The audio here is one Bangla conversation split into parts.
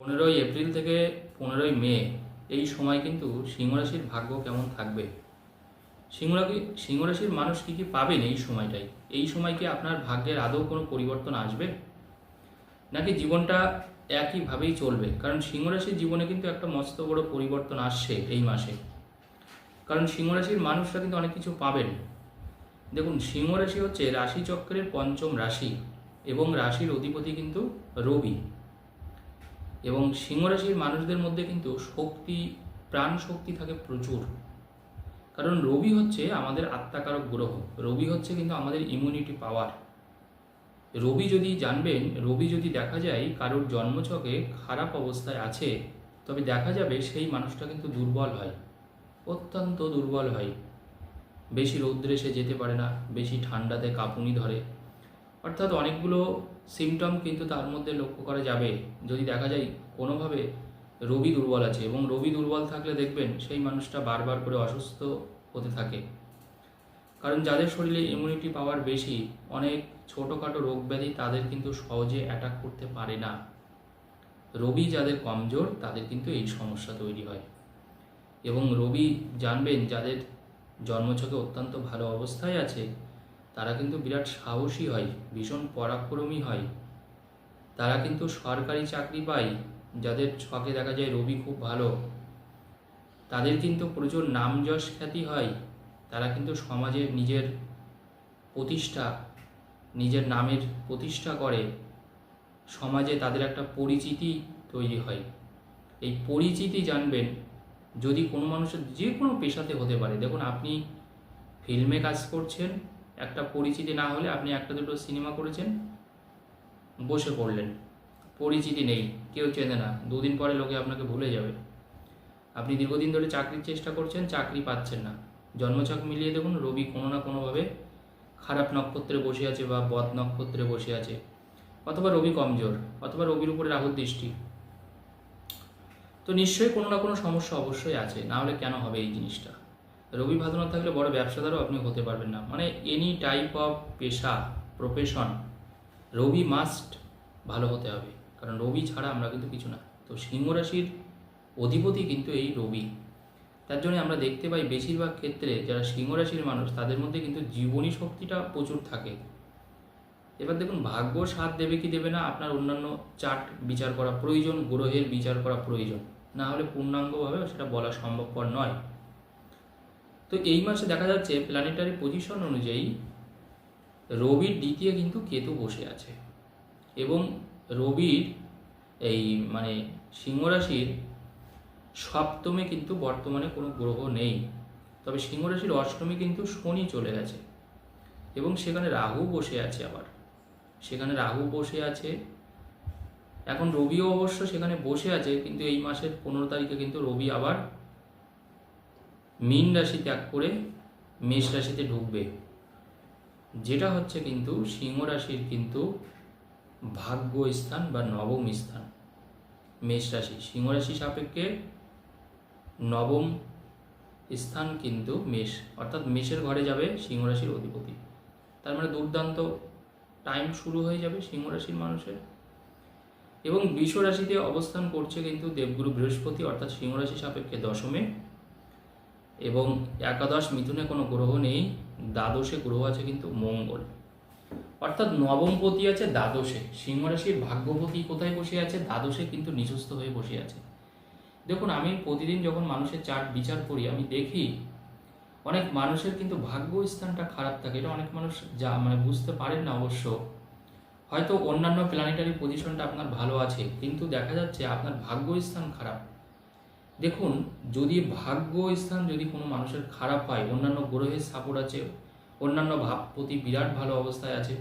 পনেরোই এপ্রিল থেকে পনেরোই মে, এই সময় কিন্তু সিংহরাশির ভাগ্য কেমন থাকবে? সিংহরাশি সিংহরাশির মানুষ কী কী পাবেন এই সময়টায়? এই সময় কি আপনার ভাগ্যের আদৌ কোনো পরিবর্তন আসবে? নাকি জীবনটা একইভাবেই চলবে? কারণ সিংহরাশির জীবনে কিন্তু একটা মস্ত বড় পরিবর্তন আসছে এই মাসে। কারণ সিংহরাশির মানুষরা কিন্তু অনেক কিছু পাবেন। দেখুন সিংহরাশি হচ্ছে রাশিচক্রের পঞ্চম রাশি এবং রাশির অধিপতি কিন্তু রবি। এবং সিংহরাশির মানুষদের মধ্যে কিন্তু শক্তি প্রাণ শক্তি থাকে প্রচুর। কারণ রবি হচ্ছে আমাদের আত্মাকারক গ্রহ। রবি হচ্ছে কিন্তু আমাদের ইমিউনিটি পাওয়ার রবি যদি জানবেন, রবি যদি দেখা যায় কারোর জন্মছকে খারাপ অবস্থায় আছে, তবে দেখা যাবে সেই মানুষটা কিন্তু দুর্বল হয়, অত্যন্ত দুর্বল হয়। বেশি রৌদ্রে সে যেতে পারে না, বেশি ঠান্ডাতে কাঁপুনি ধরে। অর্থাৎ অনেকগুলো সিমটম কিন্তু তার মধ্যে লক্ষ্য করা যাবে। যদি দেখা যায় কোনোভাবে রবি দুর্বল আছে এবং রবি দুর্বল থাকলে দেখবেন সেই মানুষটা বারবার করে অসুস্থ হতে থাকে। কারণ যাদের শরীরে ইমিউনিটি পাওয়ার বেশি, অনেক ছোটোখাটো রোগ ব্যাধি তাদের কিন্তু সহজে অ্যাটাক করতে পারে না। রবি যাদের কমজোর, তাদের কিন্তু এই সমস্যা তৈরি হয়। এবং রবি জানবেন যাদের জন্মছকে অত্যন্ত ভালো অবস্থায় আছে তারা কিন্তু বিরাট সাহসী হয়, ভীষণ পরাক্রমী হয়। তারা কিন্তু সরকারি চাকরি পায়, যাদের ছকে দেখা যায় রবি খুব ভালো। তাদের কিন্তু প্রচুর নাম যশ খ্যাতি হয়। তারা কিন্তু সমাজে নিজের প্রতিষ্ঠা, নিজের নামের প্রতিষ্ঠা করে। সমাজে তাদের একটা পরিচিতি তৈরি হয়। এই পরিচিতি জানবেন যদি কোনো মানুষের যে কোনো পেশাতে হতে পারে। দেখুন, আপনি ফিল্মে কাজ করছেন একটা পরিচিতি না হলে আপনি একটা দুটো সিনেমা করেছেন, বসে পড়লেন। পরিচিতি নেই, কেউ চেনে না, দুদিন পরে লোকে আপনাকে ভুলে যাবে। আপনি দীর্ঘদিন ধরে চাকরির চেষ্টা করছেন, চাকরি পাচ্ছেন না। জন্মছক মিলিয়ে দেখুন, রবি কোনো না কোনোভাবে খারাপ নক্ষত্রে বসে আছে বা বদ নক্ষত্রে বসে আছে। অথবা রবি কমজোর, অথবা রবির উপরে রাহুর দৃষ্টি। তো নিশ্চয়ই কোনো না কোনো সমস্যা অবশ্যই আছে, না হলে কেন হবে এই জিনিসটা? রবি ভালো না থাকলে বড় ব্যবসাদারও আপনি হতে পারবেন না। মানে এনি টাইপ অফ পেশা প্রফেশন রবি মাস্ট ভালো হতে হবে। কারণ রবি ছাড়া আমরা কিন্তু কিছু না। তো সিংহ রাশির অধিপতি কিন্তু এই রবি। তার জন্য আমরা দেখতে পাই বেশিরভাগ ক্ষেত্রে যারা সিংহ রাশির মানুষ, তাদের মধ্যে কিন্তু জীবনী শক্তিটা প্রচুর থাকে। এবার দেখুন, ভাগ্য সাথ দেবে কি দেবে না, আপনার অন্যান্য চার্ট বিচার করা প্রয়োজন, গ্রহের বিচার করা প্রয়োজন। না হলে পূর্ণাঙ্গভাবে সেটা বলা সম্ভবপর নয়। তো এই মাসে দেখা যাচ্ছে প্ল্যানেটারি পজিশন অনুযায়ী রবির দ্বিতীয় কিন্তু কেতু বসে আছে। এবং রবির এই মানে সিংহরাশির সপ্তমে কিন্তু বর্তমানে কোনো গ্রহ নেই। তবে সিংহরাশির অষ্টমে কিন্তু শনি চলে গেছে। এবং সেখানে রাহু বসে আছে আবার। সেখানে রাহু বসে আছে। এখন রবিও অবশ্য সেখানে বসে আছে, কিন্তু এই মাসের পনেরো তারিখে কিন্তু রবি আবার মীন রাশি ত্যাগ করে মেষ রাশিতে ঢুকবে। যেটা হচ্ছে কিন্তু সিংহ রাশির কিন্তু ভাগ্য স্থান বা নবম স্থান। মেষ রাশি, সিংহ রাশি সাপেক্ষে নবম স্থান কিন্তু মেষ। অর্থাৎ মেষের ঘরে যাবে সিংহ রাশির অধিপতি। তার মানে দুর্দান্ত টাইম শুরু হয়ে যাবে সিংহ রাশির মানুষের। এবং বৃষ রাশিতে অবস্থান করছে কিন্তু দেবগুরু বৃহস্পতি, অর্থাৎ সিংহ রাশি সাপেক্ষে দশমে। এবং একাদশ মিথুনে কোনো গ্রহ নেই, দ্বাদশে গ্রহ আছে কিন্তু মঙ্গল। অর্থাৎ নবমপতি আছে দ্বাদশে। সিংহ রাশির ভাগ্যপতি কোথায় বসে আছে? দ্বাদশে কিন্তু নিচস্থ হয়ে বসে আছে। দেখুন, আমি প্রতিদিন যখন মানুষের চার্ট বিচার করি, আমি দেখি অনেক মানুষের কিন্তু ভাগ্য স্থানটা খারাপ থাকে। এটা অনেক মানুষ যা মানে বুঝতে পারেন না অবশ্য। হয়তো অন্যান্য প্ল্যানেটারি পজিশনটা আপনার ভালো আছে, কিন্তু দেখা যাচ্ছে আপনার ভাগ্য স্থান খারাপ। দেখুন, যদি ভাগ্য স্থান যদি কোনো মানুষের খারাপ হয়, অন্যান্য গ্রহের সাপোর্ট আছে, অন্যান্য ভাবপতি বিরাট ভালো অবস্থায় আছে,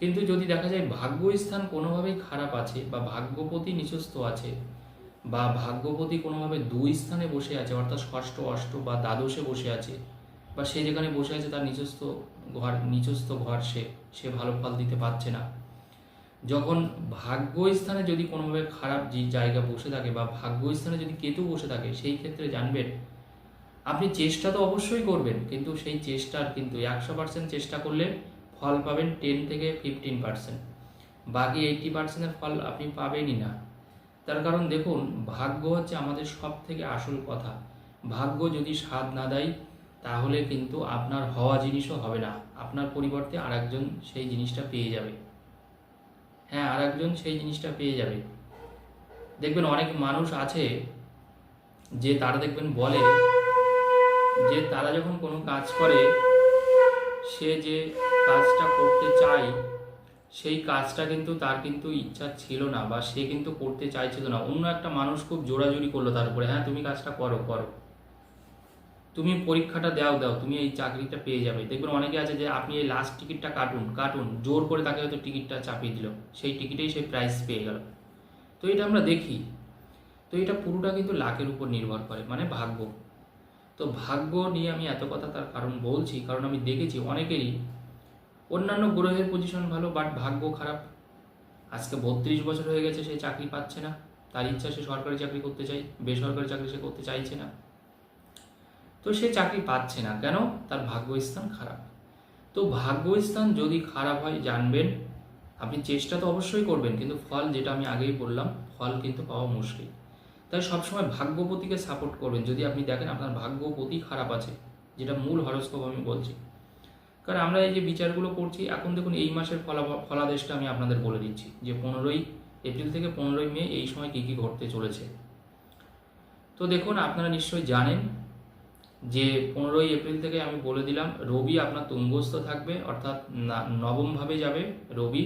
কিন্তু যদি দেখা যায় ভাগ্য স্থান কোনোভাবেই খারাপ আছে বা ভাগ্যপতি নিচস্থ আছে বা ভাগ্যপতি কোনোভাবে দুই স্থানে বসে আছে, অর্থাৎ ষষ্ঠ, অষ্ট বা দ্বাদশে বসে আছে বা সে যেখানে বসে আছে তার নিজস্ব ঘর নিজস্ব ঘর সে সে ভালো ফল দিতে পারছে না যখন ভাগ্য স্থানে যদি কোনোভাবে খারাপ জায়গা বসে থাকে বা ভাগ্য স্থানে যদি কেতু বসে থাকে, সেই ক্ষেত্রে জানবেন, আপনি চেষ্টা তো অবশ্যই করবেন, কিন্তু সেই চেষ্টার কিন্তু একশো পার্সেন্ট চেষ্টা করলে ফল পাবেন টেন থেকে ফিফটিন পার্সেন্ট বাকি এইটটি পার্সেন্টের ফল আপনি পাবেনই না। তার কারণ দেখুন, ভাগ্য হচ্ছে আমাদের সব থেকে আসল কথা। ভাগ্য যদি স্বাদ না দেয়, তাহলে কিন্তু আপনার হওয়া জিনিসও হবে না। আপনার পরিবর্তে আরেকজন সেই জিনিসটা পেয়ে যাবে। হ্যাঁ আর একজন সেই জিনিসটা পেয়ে যাবে। দেখবেন অনেক মানুষ আছে যে তারা দেখবেন বলে যে তারা যখন কোনো কাজ করে, সে যে কাজটা করতে চায়, সেই কাজটা কিন্তু তার কিন্তু ইচ্ছা ছিল না বা সে কিন্তু করতে চাইছিল না। অন্য একটা মানুষ খুব জোরাজুরি করল তার উপরে হ্যাঁ তুমি কাজটা করো করো। তুমি পরীক্ষাটা দাও দাও, তুমি এই চাকরিটা পেয়ে যাবে। দেখবেন অনেকে আছে যে আপনি এই লাস্ট টিকিটটা কাটুন কাটুন, জোর করে তাকে হয়তো টিকিটটা চাপিয়ে দিল। সেই টিকিটেই সে প্রাইস পেয়ে গেল। তো এটা আমরা দেখি। তো এটা পুরোটা কিন্তু লাখের উপর নির্ভর করে মানে ভাগ্য। তো ভাগ্য নিয়ে আমি এত কথা তার কারণ বলছি, কারণ আমি দেখেছি অনেকেরই অন্যান্য গ্রহের পজিশন ভালো বাট ভাগ্য খারাপ। আজকে বত্রিশ বছর হয়ে গেছে, সে চাকরি পাচ্ছে না। তার ইচ্ছা সে সরকারি চাকরি করতে চাই বেসরকারি চাকরি সে করতে চাইছে না। তো সে চাকরি পাচ্ছে না। কেন? তার ভাগ্যস্থান খারাপ। তো ভাগ্যস্থান যদি খারাপ হয়, জানবেন। আপনি চেষ্টা তো অবশ্যই করবেন, কিন্তু ফল যেটা আমি আগেই বললাম, ফল কিন্তু পাওয়া মুশকিল। তাই সবসময় ভাগ্যপতিকে সাপোর্ট করবেন। যদি আপনি দেখেন আপনার ভাগ্যপতি খারাপ আছে, যেটা মূল হরস্কোপ আমি বলছি। কারণ আমরা এই যে বিচারগুলো করছি, এখন দেখুন এই মাসের ফলা, ফলাদেশটা আমি আপনাদের বলে দিচ্ছি, যে পনেরোই এপ্রিল থেকে পনেরোই মে এই সময় কী কী ঘটতে চলেছে। তো দেখুন, আপনারা নিশ্চয়ই জানেন যে পনেরোই এপ্রিল থেকে আমি বলে দিলাম, রবি আপনার তুঙ্গস্থ থাকবে, অর্থাৎ নবমভাবে যাবে রবি,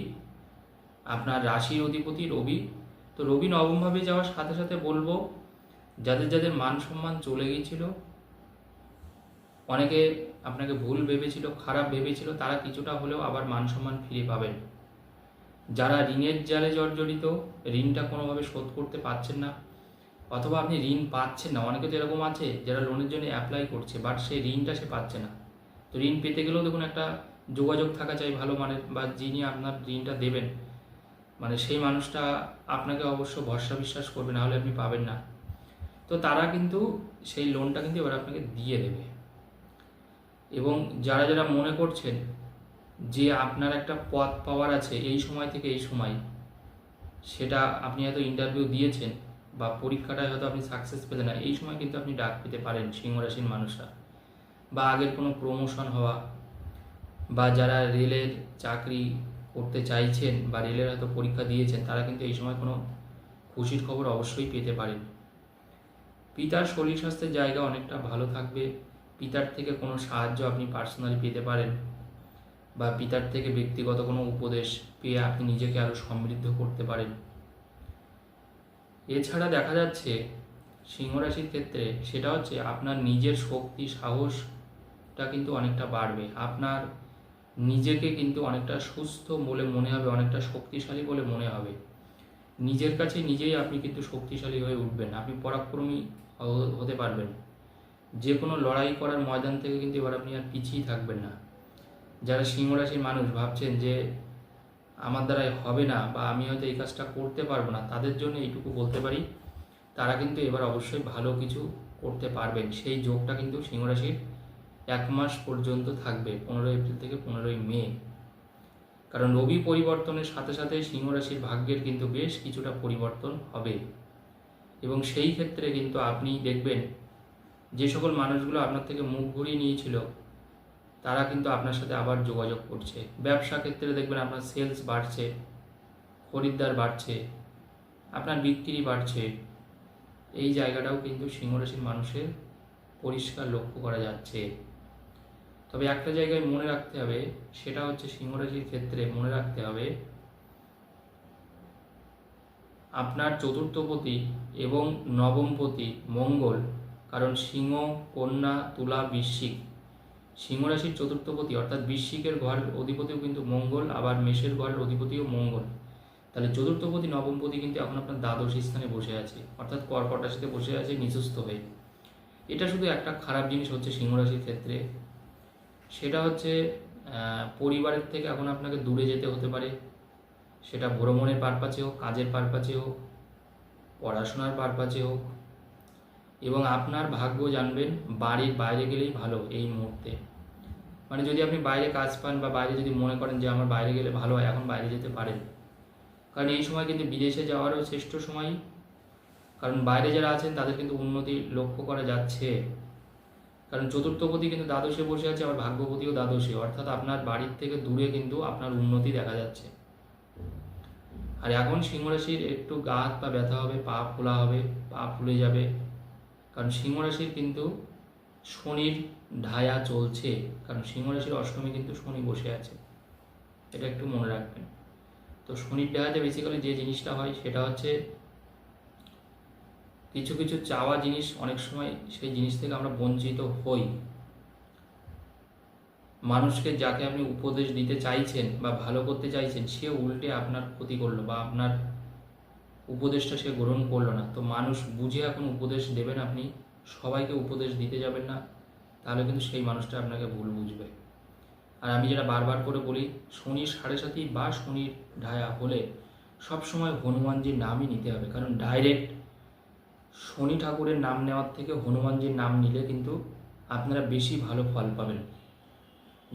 আপনার রাশির অধিপতি রবি। তো রবি নবমভাবে যাওয়ার সাথে সাথে বলব, যাদের যাদের মান সম্মান চলে গিয়েছিল, অনেকে আপনাকে ভুল ভেবেছিল, খারাপ ভেবেছিল, তারা কিছুটা হলেও আবার মান সম্মান ফিরে পাবেন। যারা ঋণের জালে জর্জরিত, ঋণটা কোনোভাবে শোধ করতে পারছেন না অথবা আপনি ঋণ পাচ্ছেন না, অনেকে তো এরকম আছে যারা লোনের জন্য অ্যাপ্লাই করছে বাট সেই ঋণটা সে পাচ্ছে না। তো ঋণ পেতে গেলেও দেখুন একটা যোগাযোগ থাকা চাই ভালো মানের, বা যিনি আপনার ঋণটা দেবেন মানে সেই মানুষটা আপনাকে অবশ্য ভরসা বিশ্বাস করবে, না হলে আপনি পাবেন না। তো তারা কিন্তু সেই লোনটা কিন্তু এবার আপনাকে দিয়ে দেবে। এবং যারা যারা মনে করছেন যে আপনার একটা পথ পাওয়ার আছে এই সময় থেকে এই সময়, সেটা আপনি হয়তো ইন্টারভিউ দিয়েছেন বা পরীক্ষাটায় হয়তো আপনি সাকসেস পেলেন না, এই সময় কিন্তু আপনি ডাক পেতে পারেন সিংহ রাশির মানুষরা। বা আগের কোনো প্রমোশন হওয়া, বা যারা রেলের চাকরি করতে চাইছেন বা রেলের হয়তো পরীক্ষা দিয়েছেন, তারা কিন্তু এই সময় কোনো খুশির খবর অবশ্যই পেতে পারেন। পিতার শরীর স্বাস্থ্যের জায়গা অনেকটা ভালো থাকবে, পিতার থেকে কোনো সাহায্য আপনি পার্সোনালি পেতে পারেন, বা পিতার থেকে ব্যক্তিগত কোনো উপদেশ পেয়ে আপনি নিজেকে আরও সমৃদ্ধ করতে পারেন। এছাড়া দেখা যাচ্ছে সিংহ রাশির ক্ষেত্রে সেটা হচ্ছে আপনার নিজের শক্তি সাহসটা কিন্তু অনেকটা বাড়বে। আপনার নিজেকে কিন্তু অনেকটা সুস্থ বলে মনে হবে, অনেকটা শক্তিশালী বলে মনে হবে। নিজের কাছে নিজেই আপনি কিন্তু শক্তিশালী হয়ে উঠবেন, আপনি পরাক্রমী হতে পারবেন। যে কোনো লড়াই করার ময়দান থেকে কিন্তু এবার আপনি আর পিছিয়ে থাকবেন না। যারা সিংহ রাশির মানুষ ভাবছেন যে আমার দ্বারাই হবে না বা আমি হয়তো এই কাজটা করতে পারব না, তাদের জন্য এইটুকু বলতে পারি। তারা কিন্তু এবার অবশ্যই ভালো কিছু করতে পারবেন। সেই যোগটা কিন্তু সিংহরাশির এক মাস পর্যন্ত থাকবে পনেরোই এপ্রিল থেকে পনেরোই মে। কারণ রবি পরিবর্তনের সাথে সাথে সিংহরাশির ভাগ্যের কিন্তু বেশ কিছুটা পরিবর্তন হবে। এবং সেই ক্ষেত্রে কিন্তু আপনি দেখবেন, যে সকল মানুষগুলো আপনার থেকে মুখ ঘুরিয়ে নিয়েছিল তারা কিন্তু আপনার সাথে আবার যোগাযোগ করছে। ব্যবসা ক্ষেত্রে দেখবেন আপনার সেলস বাড়ছে, খরিদ্দার বাড়ছে, আপনার বিক্রি বাড়ছে। এই জায়গাটাও কিন্তু সিংহরাশির মানুষের পরিষ্কার লক্ষ্য করা যাচ্ছে। তবে একটা জায়গায় মনে রাখতে হবে, সেটা হচ্ছে সিংহরাশির ক্ষেত্রে মনে রাখতে হবে, আপনার চতুর্থপতি এবং নবমপতি মঙ্গল, কারণ সিংহ, কন্যা, তুলা, বৃশ্চিক। সিংহ রাশির চতুর্থপতি অর্থাৎ বৃশ্চিকের ঘরের অধিপতিও কিন্তু মঙ্গল, আবার মেষের ঘরের অধিপতিও মঙ্গল। তাহলে চতুর্থপতি, নবমপতি কিন্তু এখন আপনার দ্বাদশ স্থানে বসে আছে, অর্থাৎ কর্কট রাশিতে বসে আছে নিচস্থ হয়ে। এটা শুধু একটা খারাপ জিনিস হচ্ছে সিংহ রাশির ক্ষেত্রে। সেটা হচ্ছে পরিবারের থেকে এখন আপনাকে দূরে যেতে হতে পারে। সেটা ভ্রমণের পারপাচে হোক, কাজের পারপাচে হোক, পড়াশোনার পারপাচে হোক এবং আপনার ভাগ্য জানবেন, বাড়ির বাইরে গেলেই ভালো এই মুহূর্তে। মানে যদি আপনি বাইরে কাজ পান বা বাইরে যদি মনে করেন যে আমার বাইরে গেলে ভালো হয়, এখন বাইরে যেতে পারেন। কারণ এই সময় কিন্তু বিদেশে যাওয়ারও শ্রেষ্ঠ সময়। কারণ বাইরে যারা আছেন, তাদের কিন্তু উন্নতি লক্ষ্য করা যাচ্ছে। কারণ চতুর্থপতি কিন্তু দ্বাদশে বসে আছে, আবার ভাগ্যপতিও দ্বাদশে। অর্থাৎ আপনার বাড়ির থেকে দূরে কিন্তু আপনার উন্নতি দেখা যাচ্ছে। আর এখন সিংহরাশির একটু গা হাত পা ব্যথা হবে, পা ফোলা হবে, পা ফুলে যাবে। কারণ সিংহ রাশির কিন্তু শনির ঢায়া চলছে, কারণ সিংহ রাশির অষ্টমী কিন্তু শনি বসে আছে। এটা একটু মনে রাখবেন। তো শনির ঢায়াতে বেসিক্যালি যে জিনিসটা হয় সেটা হচ্ছে কিছু কিছু চাওয়া জিনিস অনেক সময় সেই জিনিস থেকে আমরা বঞ্চিত হই। মানুষকে যাকে আপনি উপদেশ দিতে চাইছেন বা ভালো করতে চাইছেন সে উল্টে আপনার ক্ষতি করল বা আপনার উপদেশটা সে গ্রহণ করল না। তো মানুষ বুঝে এখন উপদেশ দেবেন আপনি, সবাইকে উপদেশ দিতে যাবেন না, তাহলে কিন্তু সেই মানুষটা আপনাকে ভুল বুঝবে। আর আমি যেটা বারবার করে বলি, শনির সাড়ে সাথী বা শনির ঢায়া হলে সবসময় হনুমানজির নামই নিতে হবে। কারণ ডাইরেক্ট শনি ঠাকুরের নাম নেওয়ার থেকে হনুমানজির নাম নিলে কিন্তু আপনারা বেশি ভালো ফল পাবেন।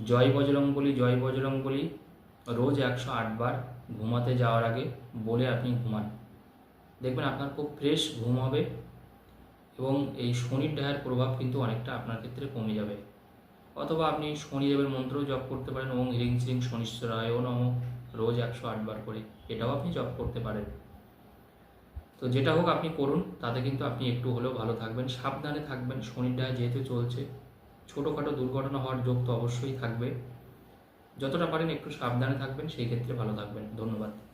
জয় বজরং বলি জয় বজরং বলি রোজ একশো আটবার ঘুমাতে যাওয়ার আগে বলে আপনি ঘুমান। দেখবেন আপনার খুব ফ্রেশ ঘুম হবে এবং এই শনির ঢায়ের প্রভাব কিন্তু অনেকটা আপনার ক্ষেত্রে কমে যাবে। অথবা আপনি শনিদেবের মন্ত্র জপ করতে পারেন ওং হ্রিং শ্রিং শনিশ্বরায় নম রোজ একশো আটবার করে এটাও আপনি জপ করতে পারেন। তো যেটা হোক আপনি করুন, তাতে কিন্তু আপনি একটু হলেও ভালো থাকবেন, সাবধানে থাকবেন, শনির ঢায় যেহেতু চলছে, ছোটোখাটো দুর্ঘটনা হওয়ার যোগ তো অবশ্যই থাকবে। যতটা পারেন একটু সাবধানে থাকবেন, সেই ক্ষেত্রে ভালো থাকবেন। ধন্যবাদ।